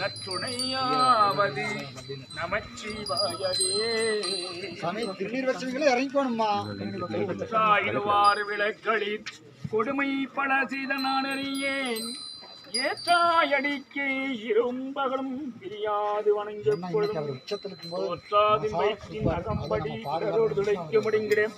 நச்சுணையாவது நமச்சிவாயவே. சாமி திருநீர் வச்சவங்களே இறங்கிக்கோணுமா சாயிடுவார் விளக்களில் கொடுமை பல செய்த நான் அறியேன். ஏற்றாயடிக்கு இரும்பகலும் பிரியாது வணங்கப்படும் அவர் உச்சத்தில் அகம்படி பிறரோடு முடிகிறேன்